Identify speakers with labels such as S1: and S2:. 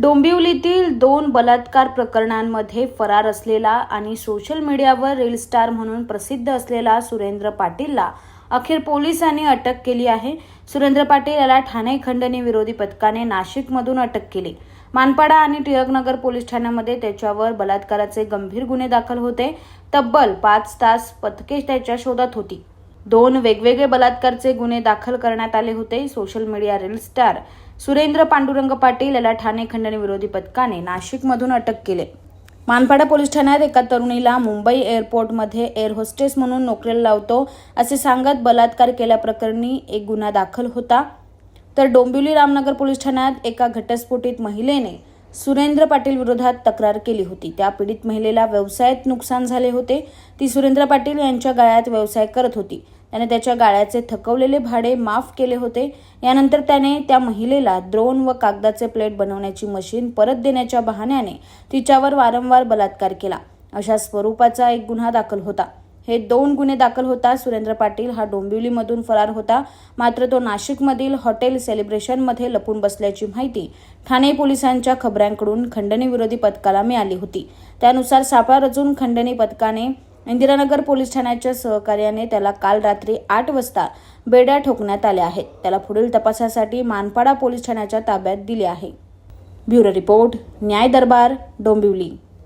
S1: डोंबिवलीतील दोन बलात्कार प्रकरणांमध्ये फरार असलेला आणि सोशल मीडियावर रील स्टार म्हणून प्रसिद्ध असलेला सुरेंद्र पाटीलला अखेर पोलिसांनी अटक केली आहे. सुरेंद्र पाटील याला ठाणे खंडणी विरोधी पथकाने नाशिकमधून अटक केली. मानपाडा आणि टिळकनगर पोलीस ठाण्यामध्ये त्याच्यावर बलात्काराचे गंभीर गुन्हे दाखल होते. तब्बल पाच तास पथके त्याच्या शोधात होती. दोन वेगवेगळे बलात्कारचे गुन्हे दाखल करण्यात आले होते social media reel star Surendra Pandurang Patil याला ठाणे खंडणी विरोधी पथकाने नाशिकमधून अटक केले. मानपाडा पोलीस ठाण्यात एका तरुणीला मुंबई एअरपोर्टमध्ये एअर होस्टेस म्हणून नोकरीला लावतो असे सांगत बलात्कार केल्याप्रकरणी एक गुन्हा दाखल होता. तर डोंबिवली रामनगर पोलीस ठाण्यात एका घटस्फोटित महिलेने सुरेंद्र पाटील विरोधात तक्रार केली होती. त्या पीडित महिलेला व्यवसायात नुकसान झाले होते. ती सुरेंद्र पाटील यांच्या गाळ्यात व्यवसाय करत होती. त्याने त्याच्या गाळ्याचे थकवलेले भाडे माफ केले होते. यानंतर त्याने त्या महिलेला द्रोण व कागदाचे प्लेट बनवण्याची मशीन परत देण्याच्या बहाण्याने तिच्यावर वारंवार बलात्कार केला. अशा स्वरूपाचा एक गुन्हा दाखल होता. हे दोन गुन्हे दाखल होता. सुरेंद्र पाटील हा डोंबिवलीमधून फरार होता. मात्र तो नाशिकमधील हॉटेल सेलिब्रेशनमध्ये लपून बसल्याची माहिती ठाणे पोलिसांच्या खबऱ्यांकडून खंडणी विरोधी पथकाला मिळाली होती. त्यानुसार सापळा रचून खंडणी पथकाने इंदिरानगर पोलीस ठाण्याच्या सहकार्याने त्याला काल रात्री आठ वाजता बेड्या ठोकण्यात आल्या आहेत. त्याला पुढील तपासासाठी मानपाडा पोलीस ठाण्याच्या ताब्यात दिले आहे. ब्युरो रिपोर्ट न्याय दरबार डोंबिवली.